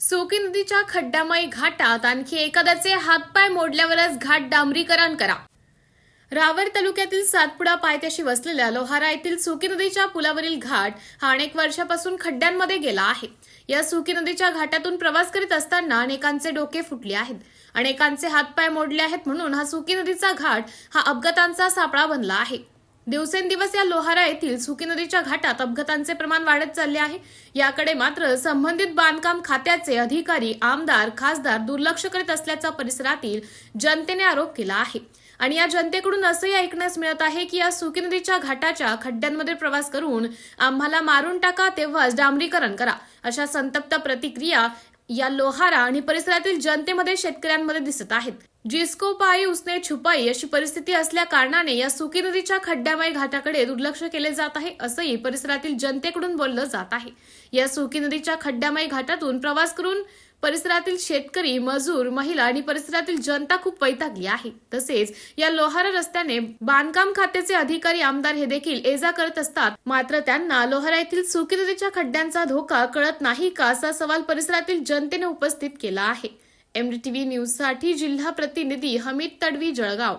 सोकी नदीच्या खड्ड्यामय घाटात आणखी एखाद्याचे हातपाय मोडल्यावरच घाट डांबरीकरण करा. रावेर तालुक्यातील सातपुडा पायथ्याशी वसलेल्या लोहारा येथील सुकी नदीच्या पुलावरील घाट हा अनेक वर्षापासून खड्ड्यांमध्ये गेला आहे. या सुकी नदीच्या घाटातून प्रवास करीत असताना अनेकांचे डोके फुटले आहेत. अनेकांचे हातपाय मोडले आहेत म्हणून हा सुकी नदीचा घाट हा अपघातांचा सापळा बनला आहे. दिवसेंदिवस या लोहारा येथील सुकी नदीच्या घाटात अपघातांचे प्रमाण वाढत चालले आहे. याकडे मात्र संबंधित बांधकाम खात्याचे अधिकारी आमदार खासदार दुर्लक्ष करीत असल्याचा परिसरातील जनतेने आरोप केला आहे. आणि या जनतेकडून असंही ऐकण्यास मिळत आहे की या सुकी नदीच्या घाटाच्या खड्ड्यांमध्ये प्रवास करून आम्हाला मारून टाका तेव्हाच डांबरीकरण करा अशा संतप्त प्रतिक्रिया या लोहारा आणि परिसरातील जनतेमध्ये शेतकऱ्यांमध्ये दिसत आहेत. जिस्को पायी उसने छुपाई अशी परिस्थिती असल्या कारणाने या सुकी नदीच्या खड्ड्यामय घाटाकडे दुर्लक्ष केले जात आहे असंही परिसरातील जनतेकडून बोललं जात आहे. या सुकी नदीच्या खड्ड्यामय घाटातून प्रवास करून परिसरातील शेतकरी मजूर महिला आणि परिसरातील जनता खूप वैतागली आहे. तसेच या लोहारा रस्त्याने बांधकाम खात्याचे अधिकारी आमदार हे देखील एजा करत असतात. मात्र त्यांना लोहारा येथील सुकी खड्ड्यांचा धोका कळत नाही का असा सवाल परिसरातील जनतेने उपस्थित केला आहे. एमडीटीव्ही न्यूजसाठी जिल्हा प्रतिनिधी हमीद तडवी जळगाव.